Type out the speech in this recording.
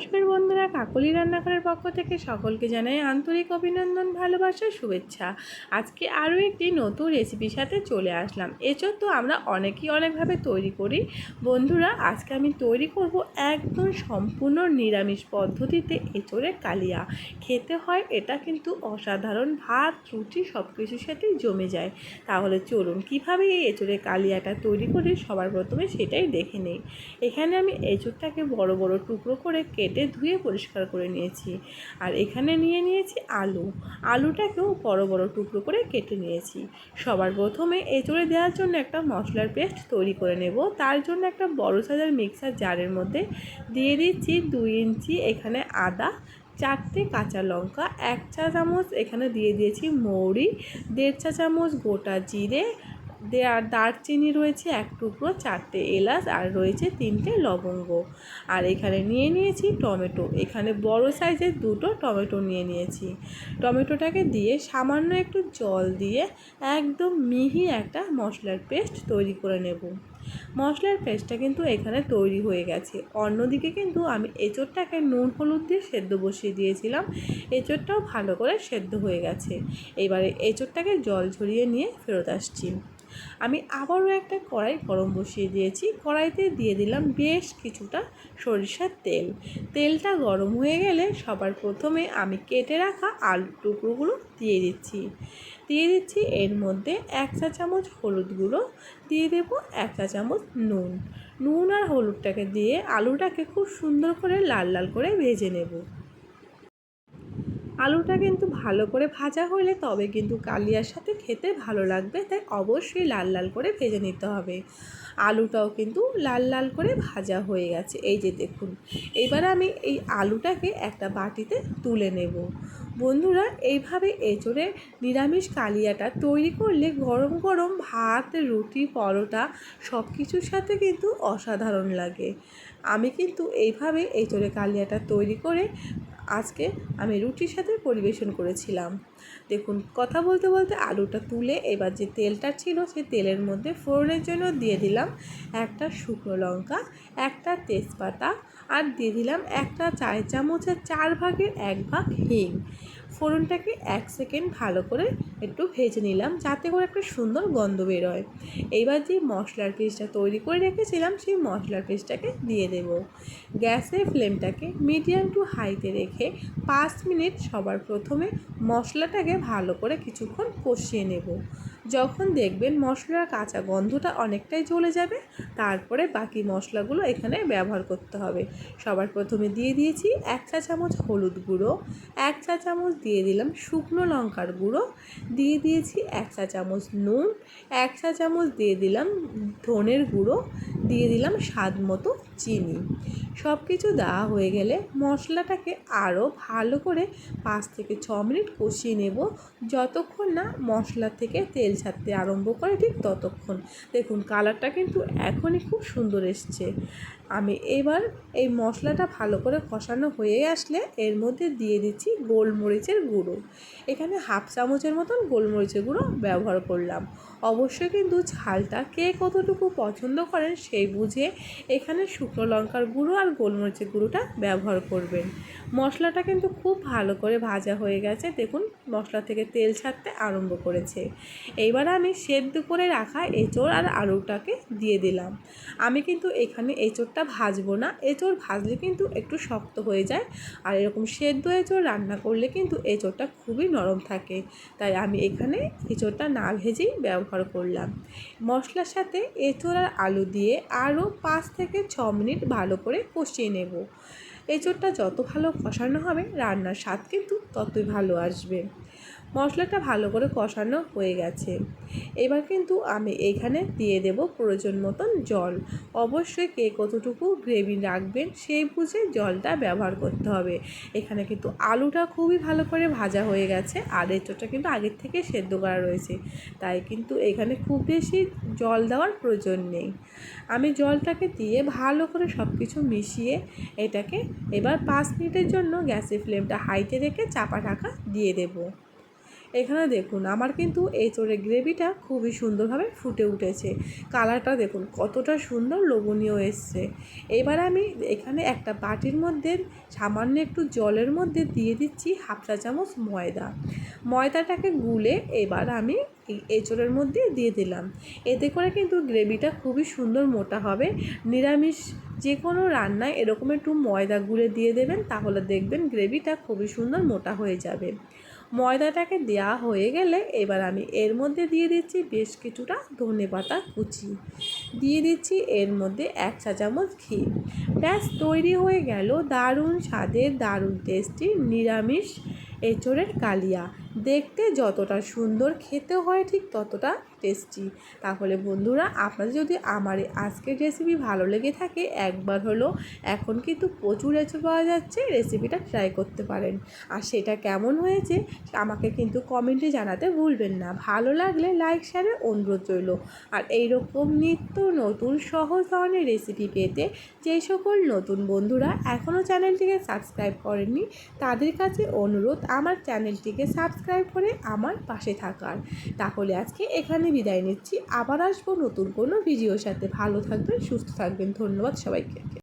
নমস্কার বন্ধুরা, কাকলি রান্নাঘরের পক্ষ থেকে সকলকে জানাই আন্তরিক অভিনন্দন, ভালোবাসা, শুভেচ্ছা। আজকে আরও একটি নতুন রেসিপির সাথে চলে আসলাম। এচোর তো আমরা অনেকেই অনেকভাবে তৈরি করি। বন্ধুরা, আজকে আমি তৈরি করব একদম সম্পূর্ণ নিরামিষ পদ্ধতিতে এঁচোড়ের কালিয়া। খেতে হয় এটা কিন্তু অসাধারণ ভাত, রুটি সব কিছুর সাথেই জমে যায়। তাহলে চলুন, কীভাবে এই এঁচোড়ের কালিয়াটা তৈরি করি সবার প্রথমে সেটাই দেখে নেই। এখানে আমি এঁচোড়টাকে বড় বড় টুকরো করে কেটে ধুয়ে পরিষ্কার করে নিয়েছি। আর এখানে নিয়ে নিয়েছি আলু। আলুটাকেও বড় বড় টুকরো করে কেটে নিয়েছি। সবার প্রথমে এঁচড়ে দেওয়ার জন্য একটা মশলার পেস্ট তৈরি করে নেব। তার জন্য একটা বড় সাইজের মিক্সার জারের মধ্যে দিয়ে দিচ্ছি দুই ইঞ্চি এখানে আদা, চারটে কাঁচা লঙ্কা, এক চা চামচ এখানে দিয়ে দিয়েছি মৌরি, দেড় চা চামচ গোটা জিরে দেয়ার দারচিনি রয়েছে এক টুকরো, চারটে এলাচ, আর রয়েছে তিনটে লবঙ্গ। আর এখানে নিয়ে নিয়েছি টমেটো। এখানে বড় সাইজের দুটো টমেটো নিয়ে নিয়েছি। টমেটোটাকে দিয়ে সামান্য একটু জল দিয়ে একদম মিহি একটা মশলার পেস্ট তৈরি করে নেব। মশলার পেস্টটা কিন্তু এখানে তৈরি হয়ে গেছে। অন্যদিকে কিন্তু আমি এঁচোড়টাকে নুন, হলুদ দিয়ে সেদ্ধ বসিয়ে দিয়েছিলাম। এঁচোড়টাও ভালো করে সেদ্ধ হয়ে গেছে। এবারে এঁচোড়টাকে জল ঝরিয়ে নিয়ে ফেরত আসছি। আমি আবারও একটা কড়াই গরম বসিয়ে দিয়েছি। কড়াইতে দিয়ে দিলাম বেশ কিছুটা সরিষার তেল। তেলটা গরম হয়ে গেলে সবার প্রথমে আমি কেটে রাখা আলুর টুকরোগুলো দিয়ে দিচ্ছি। দিয়ে দিচ্ছি এর মধ্যে এক চা চামচ হলুদ গুঁড়ো, দিয়ে দেবো এক চা চামচ নুন। নুন আর হলুদটাকে দিয়ে আলুটাকে খুব সুন্দর করে লাল লাল করে ভেজে নেব। আলুটা কিন্তু ভালো করে ভাজা হলে তবে কিন্তু কালিয়ার সাথে খেতে ভালো লাগবে, তাই অবশ্যই লাল লাল করে ভেজে নিতে হবে। আলুটাও কিন্তু লাল লাল করে ভাজা হয়ে গেছে, এই যে দেখুন। এবার আমি এই আলুটাকে একটা বাটিতে তুলে নেব। বন্ধুরা, এইভাবে এঁচড়ে নিরামিষ কালিয়াটা তৈরি করলে গরম গরম ভাত, রুটি, পরোটা সব কিছুর সাথে কিন্তু অসাধারণ লাগে। আমি কিন্তু এইভাবে এঁচড়ে কালিয়াটা তৈরি করে আজকে আমি রুটির সাথে পরিবেশন করেছিলাম। দেখুন, কথা বলতে বলতে আলুটা তুলে এবার যে তেলটা ছিল সেই তেলের মধ্যে ফোড়নের জন্য দিয়ে দিলাম একটা শুকনো লঙ্কা, একটা তেজপাতা আর দিয়ে দিলাম একটা চায়ের চামচের চার ভাগের এক ভাগ হিং। ফোড়নটাকে এক সেকেন্ড ভালো করে একটু ভেজে নিলাম যাতে করে একটা সুন্দর গন্ধ বেরোয়। এইবার যে মশলার পেস্টটা তৈরি করে রেখেছিলাম সেই মশলার পেস্টটাকে দিয়ে দেব। গ্যাসের ফ্লেমটাকে মিডিয়াম টু হাইতে রেখে পাঁচ মিনিট সবার প্রথমে মশলাটাকে ভালো করে কিছুক্ষণ কষিয়ে নেব। যখন দেখবেন মশলার কাঁচা গন্ধটা অনেকটাই চলে যাবে, তারপরে বাকি মশলাগুলো এখানে ব্যবহার করতে হবে। সবার প্রথমে দিয়ে দিয়েছি এক চা চামচ হলুদ গুঁড়ো, এক চা চামচ দিয়ে দিলাম শুকনো লঙ্কার গুঁড়ো, দিয়ে দিয়েছি এক চা চামচ নুন, এক চা চামচ দিয়ে দিলাম ধনের গুঁড়ো, দিয়ে দিলাম স্বাদ মতো চিনি। সব কিছু দেওয়া হয়ে গেলে মশলাটাকে আরও ভালো করে পাঁচ থেকে ছ মিনিট কষিয়ে নেব। যতক্ষণ না মশলা থেকে তেল ছাড়তে আরম্ভ করে ঠিক ততক্ষণ। দেখুন, কালারটা কিন্তু এখনই খুব সুন্দর এসছে। আমি এবার এই মশলাটা ভালো করে কষানো হয়ে আসলে এর মধ্যে দিয়ে দিচ্ছি গোলমরিচের গুঁড়ো। এখানে হাফ চামচের মতন গোলমরিচের গুঁড়ো ব্যবহার করলাম। অবশ্যই কিন্তু ঝালটা কে কতটুকু পছন্দ করেন সেই বুঝে এখানে শুকনো লঙ্কার গুঁড়ো আর গোলমরিচের গুঁড়োটা ব্যবহার করবেন। মশলাটা কিন্তু খুব ভালো করে ভাজা হয়ে গেছে। দেখুন, মশলা থেকে তেল ছাড়তে আরম্ভ করেছে। এইবার আমি সেদ্ধ করে রাখা এঁচড় আর আলুটাকে দিয়ে দিলাম। আমি কিন্তু এখানে এঁচড়টা ভাজবো না। এঁচড় ভাজলে কিন্তু একটু শক্ত হয়ে যায়। আর এরকম সেদ্ধ এঁচড় রান্না করলে কিন্তু এঁচড়টা খুবই নরম থাকে। তাই আমি এখানে এঁচড়টা না ভেজেই ব্যবহার করলাম। মশলার সাথে এঁচড় আর আলু দিয়ে আরও পাঁচ থেকে ছ মিনিট ভালো করে কষিয়ে নেব। এঁচোড়টা যত ভালো কষানো হবে, রান্নার স্বাদ কিন্তু ততই ভালো আসবে। মশলাটা ভালো করে কষানো হয়ে গেছে। এবার কিন্তু আমি এখানে দিয়ে দেব প্রয়োজন মতন জল। অবশ্যই কে কতটুকু গ্রেভি রাখবেন সেই বুঝে জলটা ব্যবহার করতে হবে। এখানে কিন্তু আলুটা খুবই ভালো করে ভাজা হয়ে গেছে, আর এঁচোড়টা কিন্তু আগের থেকে সেদ্ধ করা রয়েছে। তাই কিন্তু এখানে খুব বেশি জল দেওয়ার প্রয়োজন নেই। আমি জলটাকে দিয়ে ভালো করে সব কিছু মিশিয়ে এটাকে এবার পাঁচ মিনিটের জন্য গ্যাসের ফ্লেমটা হাইতে রেখে চাপা ঢাকা দিয়ে দেবো। এখানে দেখুন, আমার কিন্তু এঁচোড়ের গ্রেভিটা খুবই সুন্দরভাবে ফুটে উঠেছে। কালারটা দেখুন, কতটা সুন্দর লোভনীয় এসছে। এবার আমি এখানে একটা বাটির মধ্যে, সামান্য একটু জলের মধ্যে দিয়ে দিচ্ছি হাফ চা চামচ ময়দা। ময়দাটাকে গুলে এবার আমি এঁচোড়ের মধ্যে দিয়ে দিলাম। এতে করে কিন্তু গ্রেভিটা খুবই সুন্দর মোটা হবে। নিরামিষ যে কোনো রান্নায় এরকম একটু ময়দা গুলে দিয়ে দেবেন, তাহলে দেখবেন গ্রেভিটা খুবই সুন্দর মোটা হয়ে যাবে। ময়দাটাকে দেওয়া হয়ে গেলে এবার আমি এর মধ্যে দিয়ে দিচ্ছি বেশ কিছুটা ধনে পাতা কুচি। দিয়ে দিচ্ছি এর মধ্যে এক চা চামচ ঘি। ব্যাস, তৈরি হয়ে গেল দারুণ স্বাদের, দারুণ টেস্টি নিরামিষ এঁচোড়ের কালিয়া। দেখতে যতটা সুন্দর খেতে হয় ঠিক ততটা টেস্টি তাহলে বন্ধুরা, আপনাদের যদি আমার আজকের রেসিপি ভালো লেগে থাকে, একবার হলো এখন কিন্তু প্রচুর এঁচোড় পাওয়া যাচ্ছে রেসিপিটা ট্রাই করতে পারেন। আর সেটা কেমন হয়েছে, আমাকে কিন্তু কমেন্টে জানাতে ভুলবেন না। ভালো লাগলে লাইক শেয়ারের অনুরোধ রইল। আর এই রকম নিত্য নতুন সহজ ধরনের রেসিপি পেতে যেই সকল নতুন বন্ধুরা এখনও চ্যানেলটিকে সাবস্ক্রাইব করেননি, তাদের কাছে অনুরোধ, আমার চ্যানেলটিকে সাবস্ক্রাইব করে আমার পাশে থাকার। তাহলে আজকে এখানে বিদায় নিচ্ছি। আবার আসব নতুন কোনো ভিডিওর সাথে। ভালো থাকবেন, সুস্থ থাকবেন। ধন্যবাদ সবাইকে।